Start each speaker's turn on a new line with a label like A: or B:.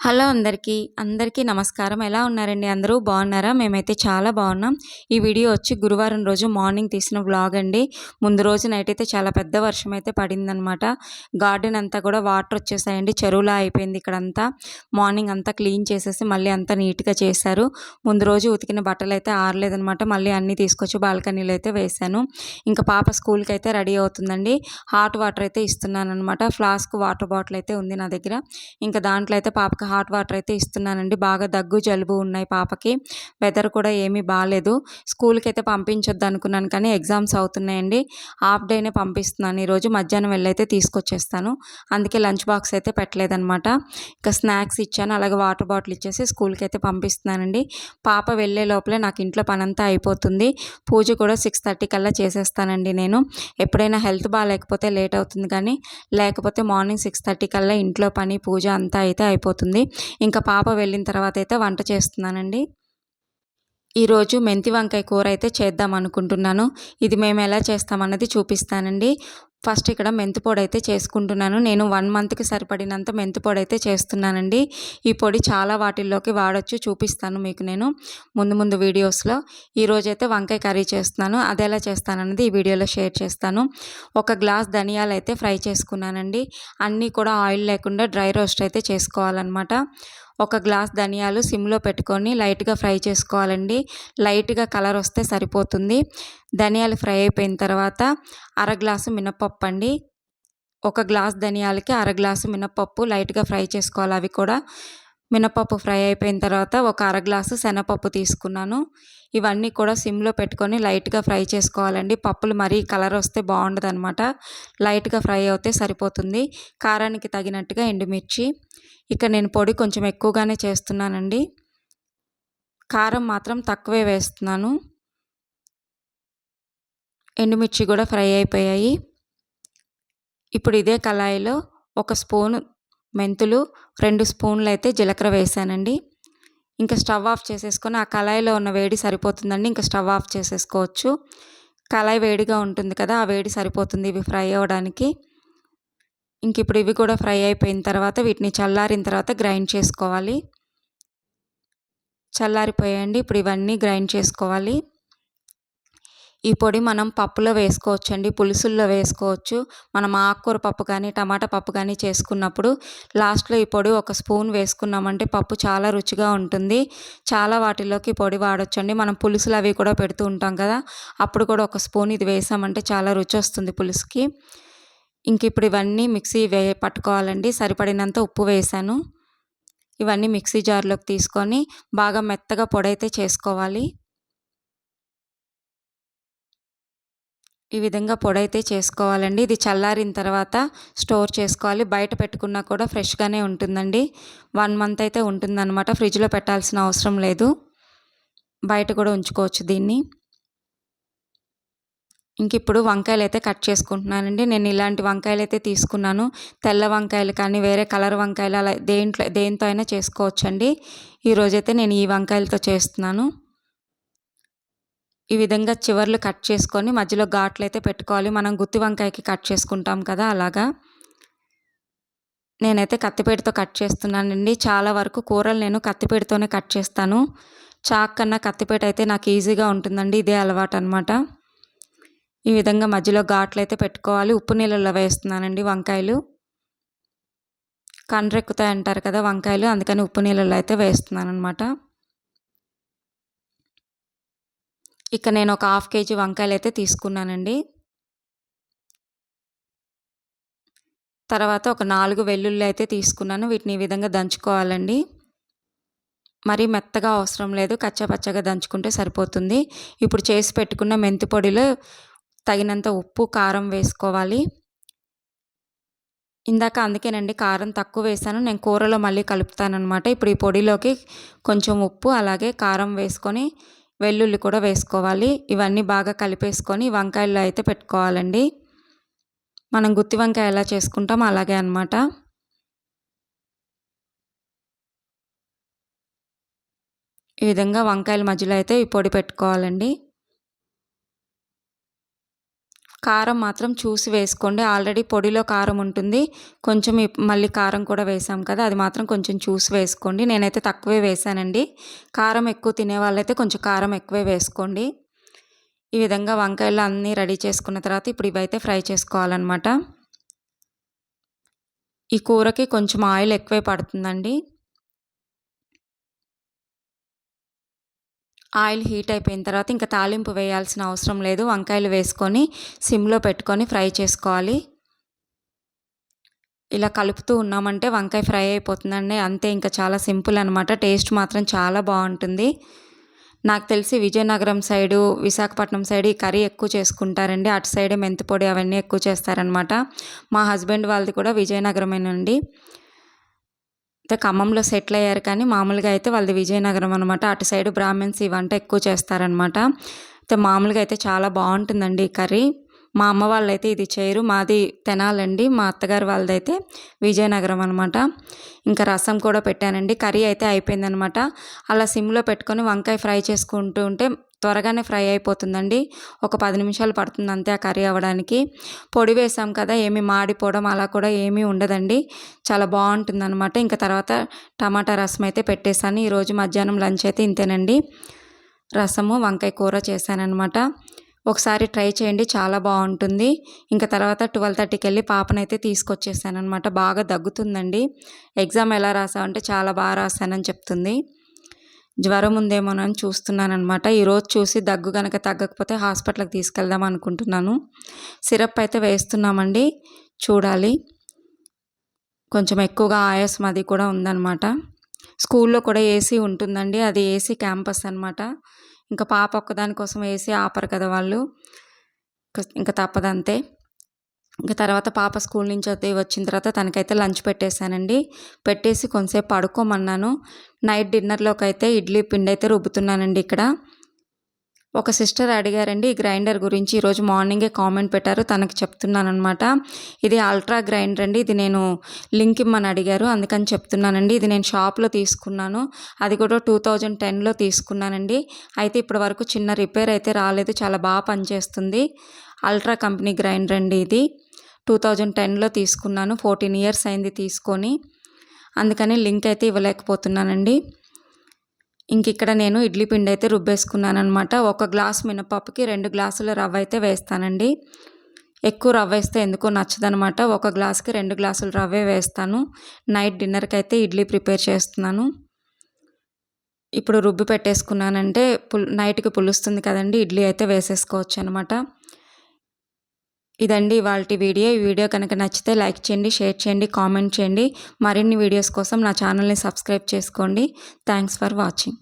A: Hello అందరికీ అందరికీ నమస్కారం. ఎలా ఉన్నారండి అందరూ? బాగున్నారా? మేమైతే చాలా బాగున్నాం. ఈ వీడియో వచ్చి గురువారం రోజు మార్నింగ్ తీసిన వ్లాగ్ అండి. ముందు రోజు నైట్ అయితే చాలా పెద్ద వర్షం అయితే పడిందనమాట గార్డెన్ అంతా కూడా వాటర్ వచ్చేసాయండి. చెరువులా అయిపోయింది ఇక్కడంతా. మార్నింగ్ అంతా క్లీన్ చేసేసి మళ్ళీ అంతా నీట్గా చేశారు. ముందు రోజు ఉతికిన బట్టలు అయితే ఆరలేదనమాట మళ్ళీ అన్నీ తీసుకొచ్చి బాల్కనీలో అయితే వేశాను. ఇంకా పాప స్కూల్కి అయితే రెడీ అవుతుందండి. హాట్ వాటర్ అయితే ఇస్తున్నాను అనమాట ఫ్లాస్క్ వాటర్ బాటిల్ అయితే ఉంది నా దగ్గర. ఇంకా దాంట్లో అయితే పాపకి హాట్ వాటర్ అయితే ఇస్తున్నానండి. బాగా దగ్గు జలుబు ఉన్నాయి పాపకి. వెదర్ కూడా ఏమీ బాగాలేదు స్కూల్కి అయితే పంపించొద్దు అనుకున్నాను కానీ ఎగ్జామ్స్ అవుతున్నాయండి. హాఫ్ డేనే పంపిస్తున్నాను ఈరోజు. మధ్యాహ్నం వెళ్ళైతే తీసుకొచ్చేస్తాను. అందుకే లంచ్ బాక్స్ అయితే పెట్టలేదనమాట ఇంకా స్నాక్స్ ఇచ్చాను. అలాగే వాటర్ బాటిల్ ఇచ్చేసి స్కూల్కి అయితే పంపిస్తున్నానండి. పాప వెళ్ళే లోపలే నాకు ఇంట్లో పనంతా అయిపోతుంది. పూజ కూడా సిక్స్ థర్టీ కల్లా చేసేస్తానండి నేను. ఎప్పుడైనా హెల్త్ బాగాలేకపోతే లేట్ అవుతుంది కానీ లేకపోతే మార్నింగ్ సిక్స్ థర్టీ కల్లా ఇంట్లో పని పూజ అంతా అయితే అయిపోతుంది. ఉంటుంది. ఇంకా పాప వెళ్ళిన తర్వాత అయితే వంట చేస్తున్నానండి. ఈరోజు మెంతి వంకాయ కూర అయితే చేద్దాం అనుకుంటున్నాను. ఇది మేము ఎలా చేస్తామన్నది చూపిస్తానండి. ఫస్ట్ ఇక్కడ మెంతి పొడి అయితే చేసుకుంటున్నాను. నేను వన్ మంత్కి సరిపడినంత మెంతి పొడి అయితే చేస్తున్నానండి. ఈ పొడి చాలా వాటిల్లోకి వాడచ్చు చూపిస్తాను మీకు నేను ముందు ముందు వీడియోస్లో. ఈరోజైతే వంకాయ కర్రీ చేస్తున్నాను. అది ఎలా చేస్తానన్నది ఈ వీడియోలో షేర్ చేస్తాను. ఒక గ్లాస్ ధనియాలు అయితే ఫ్రై చేసుకున్నానండి. అన్నీ కూడా ఆయిల్ లేకుండా డ్రై రోస్ట్ అయితే చేసుకోవాలన్నమాట. ఒక గ్లాస్ ధనియాలు సిమ్లో పెట్టుకొని లైట్గా ఫ్రై చేసుకోవాలండి. లైట్గా కలర్ వస్తే సరిపోతుంది. ధనియాలు ఫ్రై అయిపోయిన తర్వాత అర గ్లాసు మినపప్పు అండి. ఒక గ్లాస్ ధనియాలకి అర గ్లాసు మినపప్పు లైట్గా ఫ్రై చేసుకోవాలి అవి కూడా. మినపప్పు ఫ్రై అయిపోయిన తర్వాత ఒక అర గ్లాసు శనగపప్పు తీసుకున్నాను. ఇవన్నీ కూడా సిమ్లో పెట్టుకొని లైట్గా ఫ్రై చేసుకోవాలండి. పప్పులు మరీ కలర్ వస్తే బాగుండదు అనమాట లైట్గా ఫ్రై అవుతే సరిపోతుంది. కారానికి తగినట్టుగా ఎండుమిర్చి. ఇక్కడ నేను పొడి కొంచెం ఎక్కువగానే చేస్తున్నానండి. కారం మాత్రం తక్కువే వేస్తున్నాను. ఎండుమిర్చి కూడా ఫ్రై అయిపోయాయి. ఇప్పుడు ఇదే కళాయిలో ఒక స్పూను మెంతులు రెండు స్పూన్లు అయితే జీలకర్ర వేసానండి. ఇంకా స్టవ్ ఆఫ్ చేసేసుకొని ఆ కళాయిలో ఉన్న వేడి సరిపోతుందండి. ఇంకా స్టవ్ ఆఫ్ చేసేసుకోవచ్చు. కళాయి వేడిగా ఉంటుంది కదా ఆ వేడి సరిపోతుంది ఇవి ఫ్రై అవ్వడానికి. ఇంక ఇప్పుడు ఇవి కూడా ఫ్రై అయిపోయిన తర్వాత వీటిని చల్లారిన తర్వాత గ్రైండ్ చేసుకోవాలి. చల్లారిపోయాయండి. ఇప్పుడు ఇవన్నీ గ్రైండ్ చేసుకోవాలి. ఈ పొడి మనం పప్పులో వేసుకోవచ్చు అండి పులుసుల్లో వేసుకోవచ్చు. మనం ఆకుకూర పప్పు కానీ టమాటా పప్పు కానీ చేసుకున్నప్పుడు లాస్ట్లో ఈ పొడి ఒక స్పూన్ వేసుకున్నామంటే పప్పు చాలా రుచిగా ఉంటుంది. చాలా వాటిలోకి పొడి వాడచ్చు అండి మనం పులుసులు అవి కూడా పెడుతూ ఉంటాం కదా అప్పుడు కూడా ఒక స్పూన్ ఇది వేసామంటే చాలా రుచి వస్తుంది పులుసుకి. ఇంక ఇప్పుడు ఇవన్నీ మిక్సీ వే పట్టుకోవాలండి. సరిపడినంత ఉప్పు వేసాను. ఇవన్నీ మిక్సీ జార్లోకి తీసుకొని బాగా మెత్తగా పొడి అయితే చేసుకోవాలి. ఈ విధంగా పొడి అయితే చేసుకోవాలండి. ఇది చల్లారిన తర్వాత స్టోర్ చేసుకోవాలి. బయట పెట్టుకున్నా కూడా ఫ్రెష్గానే ఉంటుందండి. వన్ మంత్ అయితే ఉంటుందన్నమాట. ఫ్రిడ్జ్లో పెట్టాల్సిన అవసరం లేదు. బయట కూడా ఉంచుకోవచ్చు దీన్ని. ఇంక ఇప్పుడు వంకాయలు అయితే కట్ చేసుకుంటున్నానండి. నేను ఇలాంటి వంకాయలు అయితే తీసుకున్నాను. తెల్ల వంకాయలు కానీ వేరే కలర్ వంకాయలు అలా దేంట్లో దేంతో అయినా చేసుకోవచ్చండి. ఈరోజైతే నేను ఈ వంకాయలతో చేస్తున్నాను. ఈ విధంగా చివర్లు కట్ చేసుకొని మధ్యలో ఘాట్లు అయితే పెట్టుకోవాలి. మనం గుత్తి వంకాయకి కట్ చేసుకుంటాం కదా అలాగా. నేనైతే కత్తిపేటతో కట్ చేస్తున్నానండి. చాలా వరకు కూరలు నేను కత్తిపేటతోనే కట్ చేస్తాను. చాక్ కన్నా కత్తిపేట అయితే నాకు ఈజీగా ఉంటుందండి. ఇదే అలవాటు అనమాట ఈ విధంగా మధ్యలో ఘాట్లు అయితే పెట్టుకోవాలి. ఉప్పు నీళ్ళల్లో వేస్తున్నానండి వంకాయలు. కండ్రెక్కుతాయి అంటారు కదా వంకాయలు. అందుకని ఉప్పు నీళ్ళల్లో అయితే వేస్తున్నాను అనమాట ఇక నేను ఒక హాఫ్ కేజీ వంకాయలు అయితే తీసుకున్నానండి. తర్వాత ఒక నాలుగు వెల్లుల్లి అయితే తీసుకున్నాను. వీటిని ఈ విధంగా దంచుకోవాలండి. మరీ మెత్తగా అవసరం లేదు. కచ్చపచ్చగా దంచుకుంటే సరిపోతుంది. ఇప్పుడు చేసి పెట్టుకున్న మెంతి పొడిలో తగినంత ఉప్పు కారం వేసుకోవాలి. ఇందాక అందుకేనండి కారం తక్కువ వేసాను. నేను కూరలో మళ్ళీ కలుపుతానమాట ఇప్పుడు ఈ పొడిలోకి కొంచెం ఉప్పు అలాగే కారం వేసుకొని వెల్లుల్లి కూడా వేసుకోవాలి. ఇవన్నీ బాగా కలిపేసుకొని వంకాయల్లో అయితే పెట్టుకోవాలండి. మనం గుత్తి వంకాయ ఎలా చేసుకుంటాం అలాగే అనమాట ఈ విధంగా వంకాయల మధ్యలో అయితే ఈ పొడి పెట్టుకోవాలండి. కారం మాత్రం చూసి వేసుకోండి. ఆల్రెడీ పొడిలో కారం ఉంటుంది. కొంచెం మళ్ళీ కారం కూడా వేసాం కదా అది మాత్రం కొంచెం చూసి వేసుకోండి. నేనైతే తక్కువే వేసానండి. కారం ఎక్కువ తినే వాళ్ళైతే కొంచెం కారం ఎక్కువే వేసుకోండి. ఈ విధంగా వంకాయలు అన్నీ రెడీ చేసుకున్న తర్వాత ఇప్పుడు ఇవైతే ఫ్రై చేసుకోవాలన్నమాట. ఈ కూరకి కొంచెం ఆయిల్ ఎక్కువే పడుతుందండి. ఆయిల్ హీట్ అయిపోయిన తర్వాత ఇంకా తాలింపు వేయాల్సిన అవసరం లేదు. వంకాయలు వేసుకొని సిమ్లో పెట్టుకొని ఫ్రై చేసుకోవాలి. ఇలా కలుపుతూ ఉన్నామంటే వంకాయ ఫ్రై అయిపోతుందండి. అంతే ఇంకా చాలా సింపుల్ అనమాట టేస్ట్ మాత్రం చాలా బాగుంటుంది. నాకు తెలిసి విజయనగరం సైడు విశాఖపట్నం సైడ్ ఈ కర్రీ ఎక్కువ చేసుకుంటారండి. అటు సైడే మెంతిపొడి అవన్నీ ఎక్కువ చేస్తారనమాట మా హస్బెండ్ వాళ్ళది కూడా విజయనగరమేనండి. అయితే ఖమ్మంలో సెటిల్ అయ్యారు కానీ మామూలుగా అయితే వాళ్ళది విజయనగరం అనమాట అటు సైడ్ బ్రాహ్మిన్స్ ఇవంట ఎక్కువ చేస్తారనమాట అయితే మామూలుగా అయితే చాలా బాగుంటుందండి ఈ కర్రీ. మా అమ్మ వాళ్ళైతే ఇది చేయరు. మాది తెనాలండి. మా అత్తగారు వాళ్ళదైతే విజయనగరం అనమాట ఇంకా రసం కూడా పెట్టానండి. కర్రీ అయితే అయిపోయిందనమాట అలా సిమ్లో పెట్టుకొని వంకాయ ఫ్రై చేసుకుంటూ ఉంటే త్వరగానే ఫ్రై అయిపోతుందండి. ఒక పది నిమిషాలు పడుతుంది అంతే ఆ కర్రీ అవ్వడానికి. పొడి వేసాం కదా ఏమి మాడిపోవడం అలా కూడా ఏమీ ఉండదండి. చాలా బాగుంటుందన్నమాట. ఇంకా తర్వాత టమాటా రసం అయితే పెట్టేశాను. ఈరోజు మధ్యాహ్నం లంచ్ అయితే ఇంతేనండి. రసము వంకాయ కూర చేశానమాట ఒకసారి ట్రై చేయండి చాలా బాగుంటుంది. ఇంకా తర్వాత ట్వెల్వ్ థర్టీకి వెళ్ళి పాపనైతే తీసుకొచ్చేసాను అనమాట బాగా దగ్గుతుందండి. ఎగ్జామ్ ఎలా రాసావంటే చాలా బాగా రాశానని చెప్తుంది. జ్వరం ఉందేమోనని చూస్తున్నాను అనమాట ఈరోజు చూసి దగ్గు కనుక తగ్గకపోతే హాస్పిటల్కి తీసుకెళ్దాం అనుకుంటున్నాను. సిరప్ అయితే వేస్తున్నామండి. చూడాలి. కొంచెం ఎక్కువగా ఆయాసం అది కూడా ఉందన్నమాట. స్కూల్లో కూడా ఏసీ ఉంటుందండి. అది ఏసీ క్యాంపస్ అనమాట ఇంకా పాప ఒక్కదానికోసం వేసి ఆపరు కదా వాళ్ళు. ఇంకా తప్పదంతే. ఇంకా తర్వాత పాప స్కూల్ నుంచి అయితే వచ్చిన తర్వాత తనకైతే లంచ్ పెట్టేశానండి. పెట్టేసి కొంతసేపు పడుకోమన్నాను. నైట్ డిన్నర్లోకి అయితే ఇడ్లీ పిండి అయితే రుబ్బుతున్నానండి ఇక్కడ. ఒక సిస్టర్ అడిగారండి ఈ గ్రైండర్ గురించి ఈరోజు మార్నింగే కామెంట్ పెట్టారు తనకి చెప్తున్నాను అనమాట ఇది అల్ట్రా గ్రైండర్ అండి ఇది నేను లింక్ ఇమ్మని అడిగారు అందుకని చెప్తున్నానండి. ఇది నేను షాప్లో తీసుకున్నాను అది కూడా టూ థౌజండ్ టెన్లో తీసుకున్నానండి. అయితే ఇప్పటి వరకు చిన్న రిపేర్ అయితే రాలేదు చాలా బాగా పనిచేస్తుంది. అల్ట్రా కంపెనీ గ్రైండర్ అండి ఇది. టూ థౌజండ్ టెన్లో తీసుకున్నాను ఫోర్టీన్ ఇయర్స్ అయింది తీసుకొని అందుకని లింక్ అయితే ఇవ్వలేకపోతున్నానండి. ఇంక ఇక్కడ నేను ఇడ్లీ పిండి అయితే రుబ్బేసుకున్నాను అనమాట ఒక గ్లాస్ మినపప్పుకి రెండు గ్లాసుల రవ్వ అయితే వేస్తానండి. ఎక్కువ రవ్వ వేస్తే ఎందుకో నచ్చదనమాట ఒక గ్లాస్కి రెండు గ్లాసులు రవ్వే వేస్తాను. నైట్ డిన్నర్కి అయితే ఇడ్లీ ప్రిపేర్ చేస్తున్నాను. ఇప్పుడు రుబ్బి పెట్టేసుకున్నానంటే పుల్ నైట్కి పులుస్తుంది కదండి ఇడ్లీ అయితే వేసేసుకోవచ్చు అనమాట ఇదండి ఇవాళ వీడియో. ఈ వీడియో కనుక నచ్చితే లైక్ చేయండి షేర్ చేయండి కామెంట్ చేయండి. మరిన్ని వీడియోస్ కోసం నా ఛానల్ని సబ్స్క్రైబ్ చేసుకోండి. Thanks for watching.